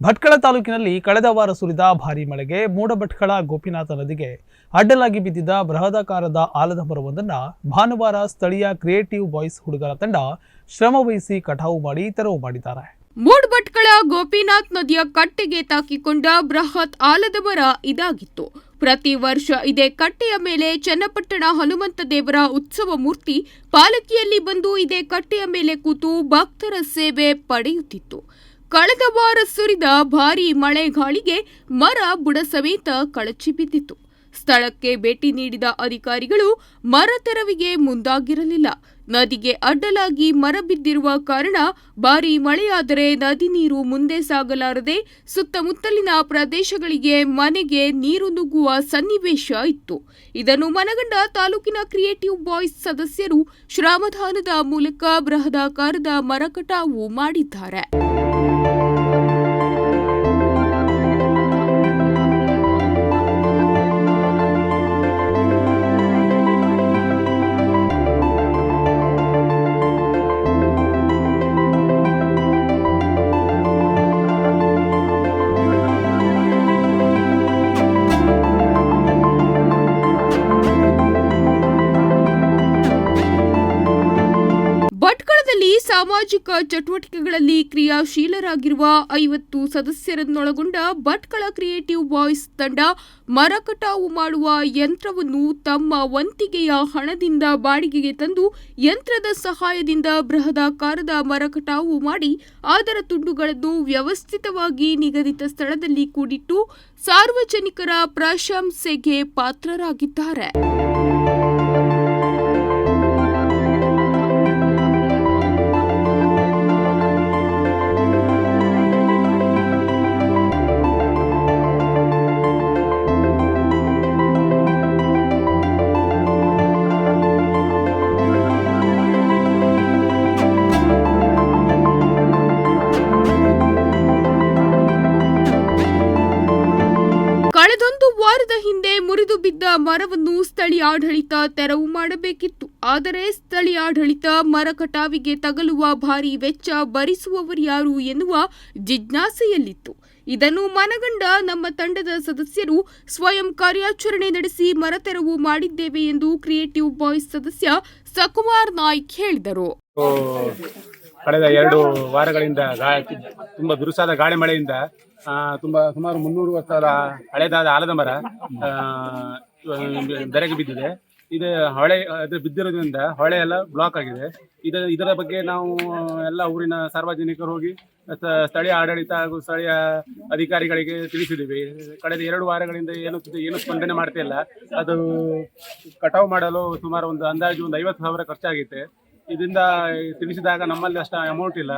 ಭಟ್ಕಳ ತಾಲೂಕಿನಲ್ಲಿ ಕಳೆದ ವಾರ ಸುರಿದ ಭಾರೀ ಮಳೆಗೆ ಮೂಡಭಟ್ಕಳ ಗೋಪಿನಾಥ ನದಿಗೆ ಅಡ್ಡಲಾಗಿ ಬಿದ್ದಿದ್ದ ಬೃಹದಾಕಾರದ ಆಲದ ಮರವೊಂದನ್ನು ಭಾನುವಾರ ಸ್ಥಳೀಯ ಕ್ರಿಯೇಟಿವ್ ಬಾಯ್ಸ್ ಹುಡುಗರ ತಂಡ ಶ್ರಮವಹಿಸಿ ಕಟಾವು ಮಾಡಿ ತೆರವು ಮಾಡಿದ್ದಾರೆ. ಮೂಡ್ಭಟ್ಕಳ ಗೋಪಿನಾಥ್ ನದಿಯ ಕಟ್ಟೆಗೆ ತಾಕಿಕೊಂಡ ಬೃಹತ್ ಆಲದ ಮರ ಇದಾಗಿತ್ತು. ಪ್ರತಿ ವರ್ಷ ಇದೇ ಕಟ್ಟೆಯ ಮೇಲೆ ಚನ್ನಪಟ್ಟಣ ಹನುಮಂತ ದೇವರ ಉತ್ಸವ ಮೂರ್ತಿ ಪಾಲಕಿಯಲ್ಲಿ ಬಂದು ಇದೇ ಕಟ್ಟೆಯ ಮೇಲೆ ಕೂತು ಭಕ್ತರ ಸೇವೆ ಪಡೆಯುತ್ತಿತ್ತು. ಕಳೆದ ವಾರ ಸುರಿದ ಭಾರೀ ಮಳೆಗಾಳಿಗೆ ಮರ ಬುಡ ಸಮೇತ ಕಳಚಿ ಬಿದ್ದಿತ್ತು. ಸ್ಥಳಕ್ಕೆ ಭೇಟಿ ನೀಡಿದ ಅಧಿಕಾರಿಗಳು ಮರ ತೆರವಿಗೆ ಮುಂದಾಗಿರಲಿಲ್ಲ. ನದಿಗೆ ಅಡ್ಡಲಾಗಿ ಮರ ಬಿದ್ದಿರುವ ಕಾರಣ ಭಾರೀ ಮಳೆಯಾದರೆ ನದಿ ನೀರು ಮುಂದೆ ಸಾಗಲಾರದೆ ಸುತ್ತಮುತ್ತಲಿನ ಪ್ರದೇಶಗಳಿಗೆ ಮನೆಗೆ ನೀರು ನುಗ್ಗುವ ಸನ್ನಿವೇಶ ಇತ್ತು. ಇದನ್ನು ಮನಗಂಡ ತಾಲೂಕಿನ ಕ್ರಿಯೇಟಿವ್ ಬಾಯ್ಸ್ ಸದಸ್ಯರು ಶ್ರಮದಾನದ ಮೂಲಕ ಬೃಹದಾಕಾರದ ಮರ ಕಟಾವು ಮಾಡಿದ್ದಾರೆ. ಸಾಮಾಜಿಕ ಚಟುವಟಿಕೆಗಳಲ್ಲಿ ಕ್ರಿಯಾಶೀಲರಾಗಿರುವ ಐವತ್ತು ಸದಸ್ಯರನ್ನೊಳಗೊಂಡ ಭಟ್ಕಳ ಕ್ರಿಯೇಟಿವ್ ಬಾಯ್ಸ್ ತಂಡ ಮರ ಕಟಾವು ಮಾಡುವ ಯಂತ್ರವನ್ನು ತಮ್ಮ ವಂತಿಗೆಯ ಹಣದಿಂದ ಬಾಡಿಗೆಗೆ ತಂದು ಯಂತ್ರದ ಸಹಾಯದಿಂದ ಬೃಹದಾಕಾರದ ಮರ ಕಟಾವು ಮಾಡಿ ಅದರ ತುಂಡುಗಳನ್ನು ವ್ಯವಸ್ಥಿತವಾಗಿ ನಿಗದಿತ ಸ್ಥಳದಲ್ಲಿ ಕೂಡಿಟ್ಟು ಸಾರ್ವಜನಿಕರ ಪ್ರಶಂಸೆಗೆ ಪಾತ್ರರಾಗಿದ್ದಾರೆ. ಮುರಿದು ಬಿದ್ದ ಮರವನ್ನು ಸ್ಥಳೀಯ ಆಡಳಿತ ತೆರವು ಮಾಡಬೇಕಿತ್ತು. ಆದರೆ ಸ್ಥಳೀಯ ಆಡಳಿತ ಮರ ಕಟಾವಿಗೆ ತಗಲುವ ಭಾರಿ ವೆಚ್ಚ ಭರಿಸುವವರ್ಯಾರು ಎನ್ನುವ ಜಿಜ್ಞಾಸೆಯಲ್ಲಿತ್ತು. ಇದನ್ನು ಮನಗಂಡ ನಮ್ಮ ತಂಡದ ಸದಸ್ಯರು ಸ್ವಯಂ ಕಾರ್ಯಾಚರಣೆ ನಡೆಸಿ ಮರ ತೆರವು ಮಾಡಿದ್ದೇವೆ ಎಂದು ಕ್ರಿಯೇಟಿವ್ ಬಾಯ್ಸ್ ಸದಸ್ಯ ಸಕುಮಾರ್ ನಾಯ್ಕ್ ಹೇಳಿದರು. ಕಳೆದ ಎರಡು ವಾರಗಳಿಂದ ಗಾ ತುಂಬ ಬಿರುಸಾದ ಗಾಳಿ ಮಳೆಯಿಂದ ತುಂಬ ಸುಮಾರು ಮುನ್ನೂರು ವರ್ಷದ ಹಳೆದಾದ ಆಲದ ಮರ ಬೆರೆಗೆ ಬಿದ್ದಿದೆ. ಇದು ಹೊಳೆ ಅದು ಬಿದ್ದಿರೋದ್ರಿಂದ ಹೊಳೆ ಎಲ್ಲ ಬ್ಲಾಕ್ ಆಗಿದೆ. ಇದರ ಇದರ ಬಗ್ಗೆ ನಾವು ಎಲ್ಲ ಊರಿನ ಸಾರ್ವಜನಿಕರು ಹೋಗಿ ಸ್ಥಳೀಯ ಆಡಳಿತ ಹಾಗೂ ಸ್ಥಳೀಯ ಅಧಿಕಾರಿಗಳಿಗೆ ತಿಳಿಸಿದ್ದೀವಿ. ಕಳೆದ ಎರಡು ವಾರಗಳಿಂದ ಏನು ಏನು ಸ್ಪಂದನೆ ಮಾಡ್ತಾ ಇಲ್ಲ ಅದು ಕಟಾವು ಮಾಡಲು ಸುಮಾರು ಒಂದು ಅಂದಾಜು ಒಂದು ಐವತ್ತು ಸಾವಿರ ಖರ್ಚಾಗಿತ್ತೆ. ಇದರಿಂದ ತಿಳಿಸಿದಾಗ ನಮ್ಮಲ್ಲಿ ಅಷ್ಟು ಅಮೌಂಟ್ ಇಲ್ಲ.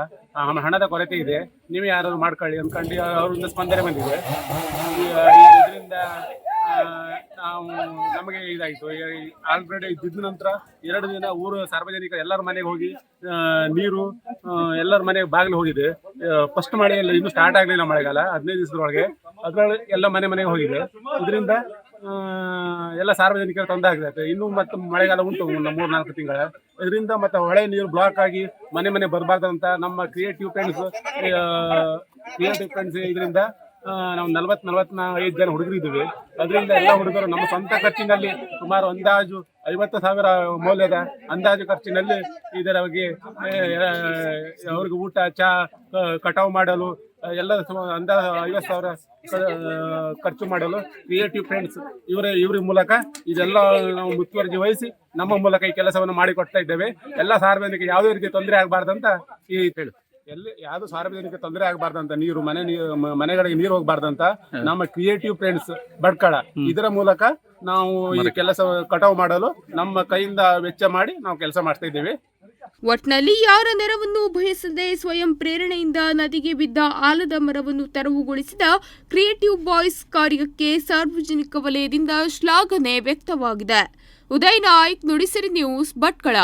ಹಣದ ಕೊರತೆ ಇದೆ. ನೀವೇ ಯಾರಾದ್ರು ಮಾಡ್ಕೊಳ್ಳಿ ಅಂದ್ಕೊಂಡು ಅವರಿಂದ ಸ್ಪಂದನೆ ಬಂದಿದೆ. ಇದರಿಂದ ನಾವು ನಮಗೆ ಇದಾಯಿತು. ಆಲ್ರೆಡಿ ಇದ್ದಿದ್ದ ನಂತರ ಎರಡು ದಿನ ಊರು ಸಾರ್ವಜನಿಕ ಎಲ್ಲರ ಮನೆಗೆ ಹೋಗಿ ನೀರು ಎಲ್ಲರ ಮನೆಗೆ ಬಾಗಿಲು ಹೋಗಿದೆ. ಫಸ್ಟ್ ಮಳೆಯಲ್ಲಿ ಇನ್ನೂ ಸ್ಟಾರ್ಟ್ ಆಗಲಿಲ್ಲ ಮಳೆಗಾಲ. ಹದಿನೈದು ದಿವಸದೊಳಗೆ. ಅದರೊಳಗೆ ಎಲ್ಲ ಮನೆ ಮನೆಗೆ ಹೋಗಿದೆ. ಇದರಿಂದ ಎಲ್ಲ ಸಾರ್ವಜನಿಕರ ತೊಂದರೆ ಆಗಿದೆ. ಇನ್ನು ಮತ್ತೆ ಮಳೆಗಾಲ ಉಂಟು ಮೂರು ನಾಲ್ಕು ತಿಂಗಳ. ಇದರಿಂದ ಮತ್ತೆ ಹೊಳೆ ನೀರು ಬ್ಲಾಕ್ ಆಗಿ ಮನೆ ಮನೆ ಬರಬಾರ್ದಂತ ನಮ್ಮ ಕ್ರಿಯೇಟಿವ್ ಫ್ರೆಂಡ್ಸ್ ಕ್ರಿಯೇಟಿವ್ ಫ್ರೆಂಡ್ಸ್ ಇದರಿಂದ ನಾವು ನಲ್ವತ್ ನಲವತ್ ಐದು ಜನ ಹುಡುಗರು ಇದ್ದೀವಿ. ಅದರಿಂದ ಎಲ್ಲ ಹುಡುಗರು ನಮ್ಮ ಸ್ವಂತ ಖರ್ಚಿನಲ್ಲಿ ಸುಮಾರು ಅಂದಾಜು ಐವತ್ತು ಸಾವಿರ ಮೌಲ್ಯದ ಅಂದಾಜು ಖರ್ಚಿನಲ್ಲಿ ಇದರ ಬಗ್ಗೆ ಅವ್ರಿಗೆ ಊಟ ಚಹಾ ಕಟಾವು ಮಾಡಲು ಎಲ್ಲ ಅಂದಾಜು ಐವತ್ತು ಸಾವಿರ ಖರ್ಚು ಮಾಡಲು ಕ್ರಿಯೇಟಿವ್ ಫ್ರೆಂಡ್ಸ್ ಇವರ ಇವ್ರ ಮೂಲಕ ಇದೆಲ್ಲ ನಾವು ಮುತುವರ್ಜಿ ವಹಿಸಿ ನಮ್ಮ ಮೂಲಕ ಈ ಕೆಲಸವನ್ನು ಮಾಡಿಕೊಡ್ತಾ ಇದ್ದೇವೆ. ಎಲ್ಲ ಸಾರ್ವಜನಿಕ ಯಾವುದೇ ರೀತಿ ತೊಂದರೆ ಆಗಬಾರ್ದಂತ ಈ ಹೇಳು. ಎಲ್ಲಿ ಯಾವ್ದು ಸಾರ್ವಜನಿಕ ತೊಂದರೆ ಆಗಬಾರ್ದಂತ ನೀರು ಮನೆ ನೀರು ಮ- ಮನೆಗಳಿಗೆ ನೀರು ಹೋಗ್ಬಾರ್ದಂತ ನಮ್ಮ ಕ್ರಿಯೇಟಿವ್ ಫ್ರೆಂಡ್ಸ್ ಬಡ್ಕಳ ಇದರ ಮೂಲಕ ನಾವು ಈ ಕೆಲಸ ಕಟಾವು ಮಾಡಲು ನಮ್ಮ ಕೈಯಿಂದ ವೆಚ್ಚ ಮಾಡಿ ನಾವು ಕೆಲಸ ಮಾಡ್ತಾ ಇದ್ದೇವೆ. ಒಟ್ನಲ್ಲಿ ಯಾರ ನೆರವನ್ನು ಬಯಸದೆ ಸ್ವಯಂ ಪ್ರೇರಣೆಯಿಂದ ನದಿಗೆ ಬಿದ್ದ ಆಲದ ಮರವನ್ನು ತೆರವುಗೊಳಿಸಿದ ಕ್ರಿಯೇಟಿವ್ ಬಾಯ್ಸ್ ಕಾರ್ಯಕ್ಕೆ ಸಾರ್ವಜನಿಕ ವಲಯದಿಂದ ಶ್ಲಾಘನೆ ವ್ಯಕ್ತವಾಗಿದೆ. ಉದಯ್ ನಾಯ್ಕ್ ನುಡಿಸಿರಿ ನ್ಯೂಸ್ ಭಟ್ಕಳ.